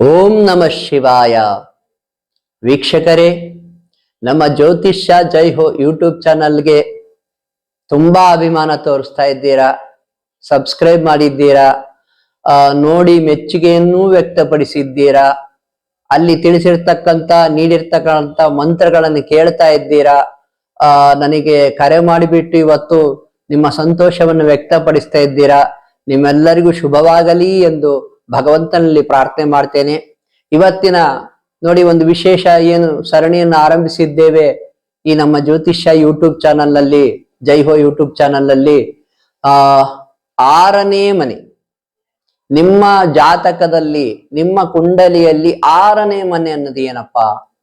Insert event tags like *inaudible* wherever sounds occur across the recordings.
ಓಂ ನಮ ಶಿವಾಯ. ವೀಕ್ಷಕರೇ, ನಮ್ಮ ಜ್ಯೋತಿಷ್ಯ ಜೈ ಹೋ ಯೂಟ್ಯೂಬ್ ಚಾನಲ್ಗೆ ತುಂಬಾ ಅಭಿಮಾನ ತೋರಿಸ್ತಾ ಇದ್ದೀರಾ? ಸಬ್ಸ್ಕ್ರೈಬ್ ಮಾಡಿದ್ದೀರಾ? ನೋಡಿ ಮೆಚ್ಚುಗೆಯನ್ನು ವ್ಯಕ್ತಪಡಿಸಿದ್ದೀರಾ? ಅಲ್ಲಿ ತಿಳಿಸಿರ್ತಕ್ಕಂಥ, ನೀಡಿರ್ತಕ್ಕಂಥ ಮಂತ್ರಗಳನ್ನು ಕೇಳ್ತಾ ಇದ್ದೀರಾ? ಆ, ನನಗೆ ಕರೆ ಮಾಡಿಬಿಟ್ಟು ಇವತ್ತು ನಿಮ್ಮ ಸಂತೋಷವನ್ನು ವ್ಯಕ್ತಪಡಿಸ್ತಾ ಇದ್ದೀರಾ? ನಿಮ್ಮೆಲ್ಲರಿಗೂ ಶುಭವಾಗಲಿ ಎಂದು ಭಗವಂತನಲ್ಲಿ ಪ್ರಾರ್ಥನೆ ಮಾಡ್ತೇನೆ. ಇವತ್ತಿನ ನೋಡಿ ಒಂದು ವಿಶೇಷ ಏನು ಸರಣಿಯನ್ನು ಆರಂಭಿಸಿದ್ದೇವೆ ಈ ನಮ್ಮ ಜ್ಯೋತಿಷ್ಯ ಯೂಟ್ಯೂಬ್ ಚಾನಲ್ನಲ್ಲಿ ಜೈ ಹೋ ಯೂಟ್ಯೂಬ್ ಚಾನಲ್ನಲ್ಲಿ ಆ, ಆರನೇ ಮನೆ, ನಿಮ್ಮ ಜಾತಕದಲ್ಲಿ, ನಿಮ್ಮ ಕುಂಡಲಿಯಲ್ಲಿ ಆರನೇ ಮನೆ ಅನ್ನೋದು ಏನಪ್ಪಾ?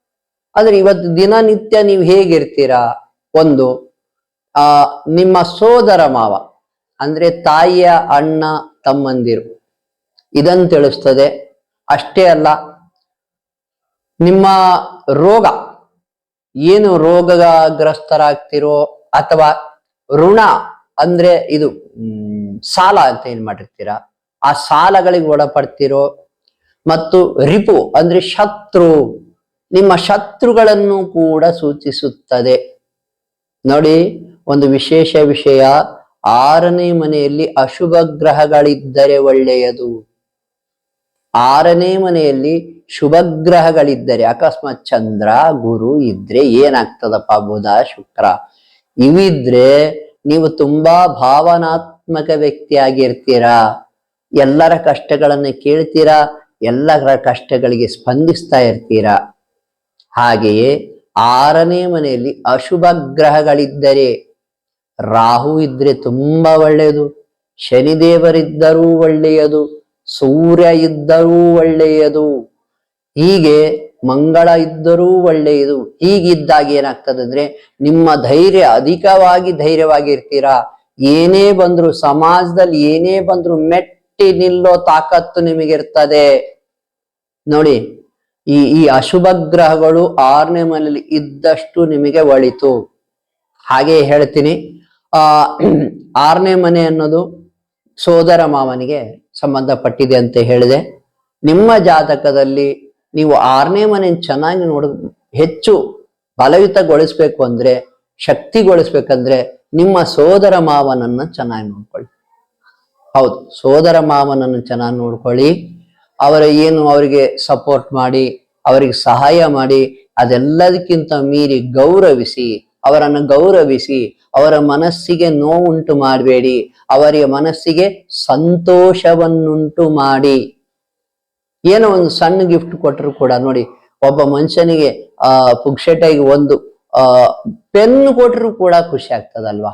ಆದ್ರೆ ಇವತ್ತು ದಿನನಿತ್ಯ ನೀವು ಹೇಗಿರ್ತೀರಾ? ಒಂದು, ಆ, ನಿಮ್ಮ ಸೋದರ ಮಾವ, ಅಂದ್ರೆ ತಾಯಿಯ ಅಣ್ಣ, ತಮ್ಮಂದಿರು. ಇದನ್ನು ತಿಳಿಸ್ತದೆ. ಅಷ್ಟೇ ಅಲ್ಲ, ನಿಮ್ಮ ರೋಗ, ಏನು ರೋಗಗ್ರಸ್ತರಾಗ್ತಿರೋ ಅಥವಾ ಋಣ ಅಂದ್ರೆ ಇದು ಸಾಲ ಅಂತ ಏನ್ ಮಾಡಿರ್ತೀರಾ? ಆ ಸಾಲಗಳಿಗೆ ಒಳಪಡ್ತಿರೋ ಮತ್ತು ರಿಪು ಅಂದ್ರೆ ಶತ್ರು, ನಿಮ್ಮ ಶತ್ರುಗಳನ್ನು ಕೂಡ ಸೂಚಿಸುತ್ತದೆ. ನೋಡಿ, ಒಂದು ವಿಶೇಷ ವಿಷಯ, ಆರನೇ ಮನೆಯಲ್ಲಿ ಅಶುಭ ಗ್ರಹಗಳಿದ್ದರೆ ಒಳ್ಳೆಯದು. ಆರನೇ ಮನೆಯಲ್ಲಿ ಶುಭಗ್ರಹಗಳಿದ್ದರೆ ಅಕಸ್ಮಾತ್ ಚಂದ್ರ, ಗುರು ಇದ್ರೆ ಏನಾಗ್ತದಪ್ಪ ಬುಧ? ಶುಕ್ರ. ಇವಿದ್ರೆ ನೀವು ತುಂಬಾ ಭಾವನಾತ್ಮಕ ವ್ಯಕ್ತಿಯಾಗಿರ್ತೀರಾ? ಎಲ್ಲರ ಕಷ್ಟಗಳನ್ನು ಕೇಳ್ತೀರಾ? ಎಲ್ಲರ ಕಷ್ಟಗಳಿಗೆ ಸ್ಪಂದಿಸ್ತಾ ಇರ್ತೀರಾ? ಹಾಗೆಯೇ ಆರನೇ ಮನೆಯಲ್ಲಿ ಅಶುಭ ಗ್ರಹಗಳಿದ್ದರೆ ರಾಹು ಇದ್ರೆ ತುಂಬಾ ಒಳ್ಳೆಯದು, ಶನಿದೇವರಿದ್ದರೂ ಒಳ್ಳೆಯದು ಸೂರ್ಯ ಇದ್ದರೂ ಒಳ್ಳೆಯದು, ಹೀಗೆ ಮಂಗಳ ಇದ್ದರೂ ಒಳ್ಳೆಯದು. ಹೀಗಿದ್ದಾಗ ಏನಾಗ್ತದೆ ಅಂದ್ರೆ, ನಿಮ್ಮ ಧೈರ್ಯ ಅಧಿಕವಾಗಿ ಧೈರ್ಯವಾಗಿರ್ತೀರಾ? ಏನೇ ಬಂದ್ರು, ಸಮಾಜದಲ್ಲಿ ಏನೇ ಬಂದ್ರು ಮೆಟ್ಟಿ ನಿಲ್ಲೋ ತಾಕತ್ತು ನಿಮಗಿರ್ತದೆ. ನೋಡಿ, ಈ ಈ ಅಶುಭ ಗ್ರಹಗಳು ಆರನೇ ಮನೆಯಲ್ಲಿ ಇದ್ದಷ್ಟು ನಿಮಗೆ ಒಳಿತು. ಹಾಗೆ ಹೇಳ್ತೀನಿ. ಆ, *clears throat* ಆರನೇ ಮನೆ ಅನ್ನೋದು ಸೋದರ ಮಾವನಿಗೆ ಸಂಬಂಧಪಟ್ಟಿದೆ ಅಂತ ಹೇಳಿದೆ. ನಿಮ್ಮ ಜಾತಕದಲ್ಲಿ ನೀವು ಆರನೇ ಮನೆ ಚೆನ್ನಾಗಿ ನೋಡ, ಹೆಚ್ಚು ಬಲಯುತಗೊಳಿಸ್ಬೇಕು ಅಂದ್ರೆ, ಶಕ್ತಿಗೊಳಿಸ್ಬೇಕಂದ್ರೆ ನಿಮ್ಮ ಸೋದರ ಮಾವನನ್ನ ಚೆನ್ನಾಗಿ ನೋಡ್ಕೊಳ್ಳಿ. ಹೌದು, ಸೋದರ ಮಾವನನ್ನು ಚೆನ್ನಾಗಿ ನೋಡ್ಕೊಳ್ಳಿ. ಅವರ ಏನು ಅವರಿಗೆ ಸಪೋರ್ಟ್ ಮಾಡಿ, ಅವರಿಗೆ ಸಹಾಯ ಮಾಡಿ, ಅದೆಲ್ಲದಕ್ಕಿಂತ ಮೀರಿ ಗೌರವಿಸಿ ಅವರನ್ನು ಗೌರವಿಸಿ, ಅವರ ಮನಸ್ಸಿಗೆ ನೋವುಂಟು ಮಾಡಬೇಡಿ ಅವರ ಮನಸ್ಸಿಗೆ ಸಂತೋಷವನ್ನುಂಟು ಮಾಡಿ. ಏನೋ ಒಂದು ಸಣ್ಣ ಗಿಫ್ಟ್ ಕೊಟ್ಟರು ಕೂಡ ನೋಡಿ, ಒಬ್ಬ ಮನುಷ್ಯನಿಗೆ, ಆ ಪುಕ್ಷೆಟಾಗಿ ಒಂದು, ಆ ಪೆನ್ ಕೊಟ್ಟರು ಕೂಡ ಖುಷಿ ಆಗ್ತದಲ್ವಾ?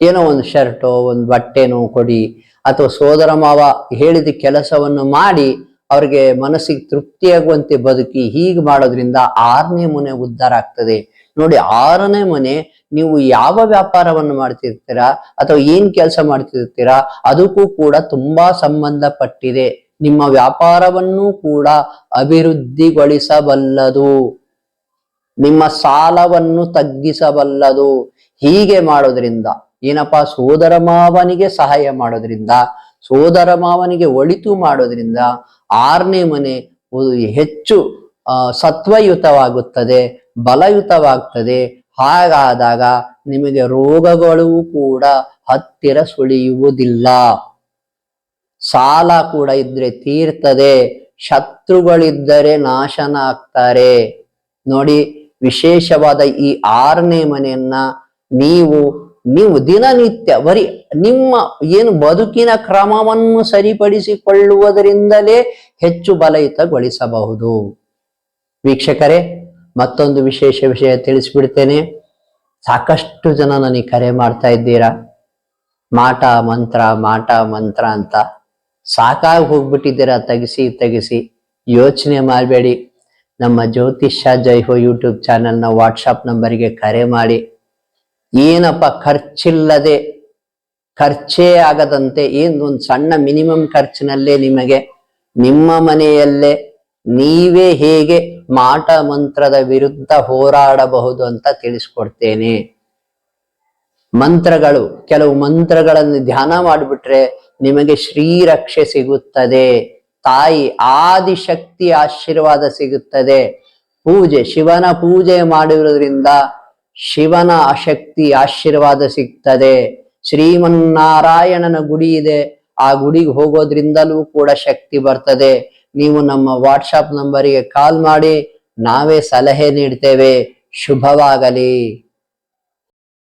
ಏನೋ ಒಂದು ಶರ್ಟೋ, ಒಂದು ಬಟ್ಟೆನೋ ಕೊಡಿ, ಅಥವಾ ಸೋದರ ಮಾವ ಹೇಳಿದ ಕೆಲಸವನ್ನು ಮಾಡಿ, ಅವ್ರಿಗೆ ಮನಸ್ಸಿಗೆ ತೃಪ್ತಿಯಾಗುವಂತೆ ಬದುಕಿ, ಹೀಗೆ ಮಾಡೋದ್ರಿಂದ ಆರನೇ ಮುನೆ ಉದ್ಧಾರ ಆಗ್ತದೆ. ನೋಡಿ ಆರನೇ ಮನೆ, ನೀವು ಯಾವ ವ್ಯಾಪಾರವನ್ನು ಮಾಡ್ತಿರ್ತೀರಾ ಅಥವಾ ಏನ್ ಕೆಲಸ ಮಾಡ್ತಿರ್ತೀರಾ, ಅದಕ್ಕೂ ಕೂಡ ತುಂಬಾ ಸಂಬಂಧಪಟ್ಟಿದೆ. ನಿಮ್ಮ ವ್ಯಾಪಾರವನ್ನು ಕೂಡ ಅಭಿವೃದ್ಧಿಗೊಳಿಸಬಲ್ಲದು. ನಿಮ್ಮ ಸಾಲವನ್ನು ತಗ್ಗಿಸಬಲ್ಲದು. ಹೀಗೆ ಮಾಡೋದ್ರಿಂದ, ಏನಪ್ಪಾ, ಸೋದರ ಮಾವನಿಗೆ ಸಹಾಯ ಮಾಡೋದ್ರಿಂದ, ಸೋದರ ಮಾವನಿಗೆ ಒಳಿತು ಮಾಡೋದ್ರಿಂದ ಆರನೇ ಮನೆ ಹೆಚ್ಚು ಸತ್ವಯುತವಾಗುತ್ತದೆ, ಬಲಯುತವಾಗ್ತದೆ. ಹಾಗಾದಾಗ ನಿಮಗೆ ರೋಗಗಳು ಕೂಡ ಹತ್ತಿರ ಸುಳಿಯುವುದಿಲ್ಲ. ಸಾಲ ಕೂಡ ಇದ್ರೆ ತೀರ್ತದೆ, ಶತ್ರುಗಳಿದ್ದರೆ ನಾಶನ ಆಗ್ತಾರೆ ನೋಡಿ, ವಿಶೇಷವಾದ ಈ ಆರನೇ ಮನೆಯನ್ನ ನೀವು ನೀವು ದಿನನಿತ್ಯ ಬರೀ ನಿಮ್ಮ ಏನು ಬದುಕಿನ ಕ್ರಮವನ್ನು ಸರಿಪಡಿಸಿಕೊಳ್ಳುವುದರಿಂದಲೇ ಹೆಚ್ಚು ಬಲಯುತಗೊಳಿಸಬಹುದು. ವೀಕ್ಷಕರೇ, ಮತ್ತೊಂದು ವಿಶೇಷ ವಿಷಯ ತಿಳಿಸ್ಬಿಡ್ತೇನೆ. ಸಾಕಷ್ಟು ಜನ ನನಗೆ ಕರೆ ಮಾಡ್ತಾ ಇದ್ದೀರಾ? ಮಾಟ ಮಂತ್ರ ಮಾಟ ಮಂತ್ರ ಅಂತ. ಸಾಕಾಗಿ ಹೋಗ್ಬಿಟ್ಟಿದ್ದೀರಾ? ತೆಗಿಸಿ ತೆಗಿಸಿ. ಯೋಚನೆ ಮಾಡಬೇಡಿ. ನಮ್ಮ ಜ್ಯೋತಿಷ್ಯ ಜೈಹೋ ಯೂಟ್ಯೂಬ್ ಚಾನೆಲ್ನ ವಾಟ್ಸಪ್ ನಂಬರ್ಗೆ ಕರೆ ಮಾಡಿ. ಏನಪ್ಪ, ಖರ್ಚಿಲ್ಲದೆ, ಖರ್ಚೇ ಆಗದಂತೆ ಏನು ಒಂದು ಸಣ್ಣ ಮಿನಿಮಮ್ ಖರ್ಚಿನಲ್ಲೇ ನಿಮಗೆ ನಿಮ್ಮ ಮನೆಯಲ್ಲೇ ನೀವೇ ಹೇಗೆ ಮಾಟ ಮಂತ್ರದ ವಿರುದ್ಧ ಹೋರಾಡಬಹುದು ಅಂತ ತಿಳಿಸ್ಕೊಡ್ತೇನೆ. ಮಂತ್ರಗಳು, ಕೆಲವು ಮಂತ್ರಗಳನ್ನು ಧ್ಯಾನ ಮಾಡಿಬಿಟ್ರೆ ನಿಮಗೆ ಶ್ರೀರಕ್ಷೆ ಸಿಗುತ್ತದೆ. ತಾಯಿ ಆದಿಶಕ್ತಿ ಆಶೀರ್ವಾದ ಸಿಗುತ್ತದೆ. ಪೂಜೆ, ಶಿವನ ಪೂಜೆ ಮಾಡಿರುವುದರಿಂದ ಶಿವನ ಶಕ್ತಿ ಆಶೀರ್ವಾದ ಸಿಗ್ತದೆ. ಶ್ರೀಮನ್ನಾರಾಯಣನ ಗುಡಿ ಇದೆ. ಆ ಗುಡಿಗೆ ಹೋಗೋದ್ರಿಂದಲೂ ಕೂಡ ಶಕ್ತಿ ಬರ್ತದೆ. ನೀವು ನಮ್ಮ ವಾಟ್ಸಪ್ ನಂಬರಿಗೆ ಕಾಲ್ ಮಾಡಿ ನಾವೇ ಸಲಹೆ ನೀಡ್ತೇವೆ. ಶುಭವಾಗಲಿ.